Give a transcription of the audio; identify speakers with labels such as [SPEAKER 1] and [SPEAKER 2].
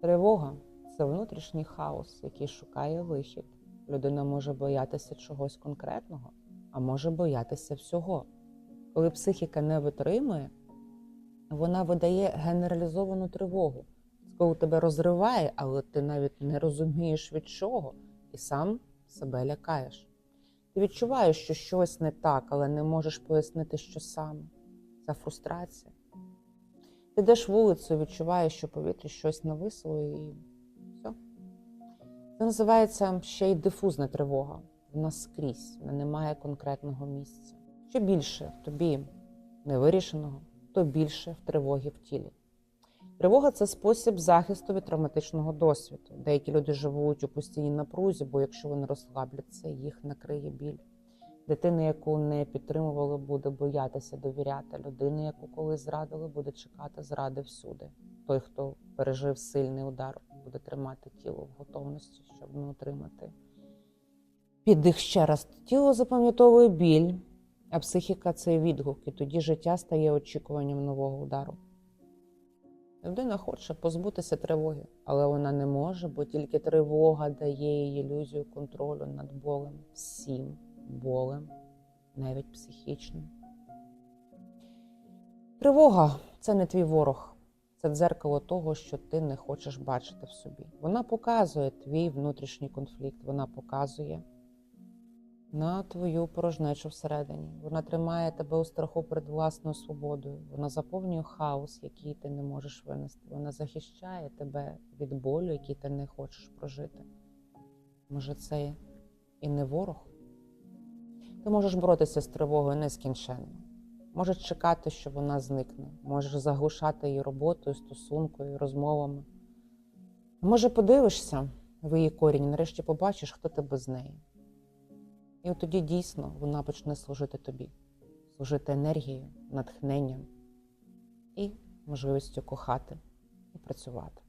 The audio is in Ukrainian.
[SPEAKER 1] Тривога це внутрішній хаос, який шукає вихід. Людина може боятися чогось конкретного, а може боятися всього. Коли психіка не витримує, вона видає генералізовану тривогу. Коли тебе розриває, але ти навіть не розумієш від чого, і сам себе лякаєш. Ти відчуваєш, що щось не так, але не можеш пояснити, що саме. Це фрустрація. Йдеш вулицею, відчуваєш, що повітрі щось нависло і все. Це називається ще й дифузна тривога. Вона скрізь, вона не має конкретного місця. Що більше в тобі невирішеного, то більше в тривогі в тілі. Тривога це спосіб захисту від травматичного досвіду. Деякі люди живуть у постійній напрузі, бо якщо вони розслабляться, їх накриє біль. Дитина, яку не підтримували, буде боятися довіряти. Людина, яку колись зрадили, буде чекати зради всюди. Той, хто пережив сильний удар, буде тримати тіло в готовності, щоб не отримати. Піддих ще раз. Тіло запам'ятовує біль, а психіка це відгук, і тоді життя стає очікуванням нового удару. Людина хоче позбутися тривоги, але вона не може, бо тільки тривога дає їй ілюзію контролю над болем, всім болем, навіть психічним. Тривога це не твій ворог, це дзеркало того, що ти не хочеш бачити в собі. Вона показує твій внутрішній конфлікт, вона показує на твою порожнечу всередині. Вона тримає тебе у страху перед власною свободою. Вона заповнює хаос, який ти не можеш винести. Вона захищає тебе від болю, який ти не хочеш прожити. Може, це і не ворог? Ти можеш боротися з тривогою нескінченно. Можеш чекати, що вона зникне, можеш заглушати її роботою, стосункою, розмовами. Може, подивишся в її корінь, нарешті побачиш, хто ти без неї. І от тоді дійсно вона почне служити тобі, служити енергією, натхненням і можливістю кохати і працювати.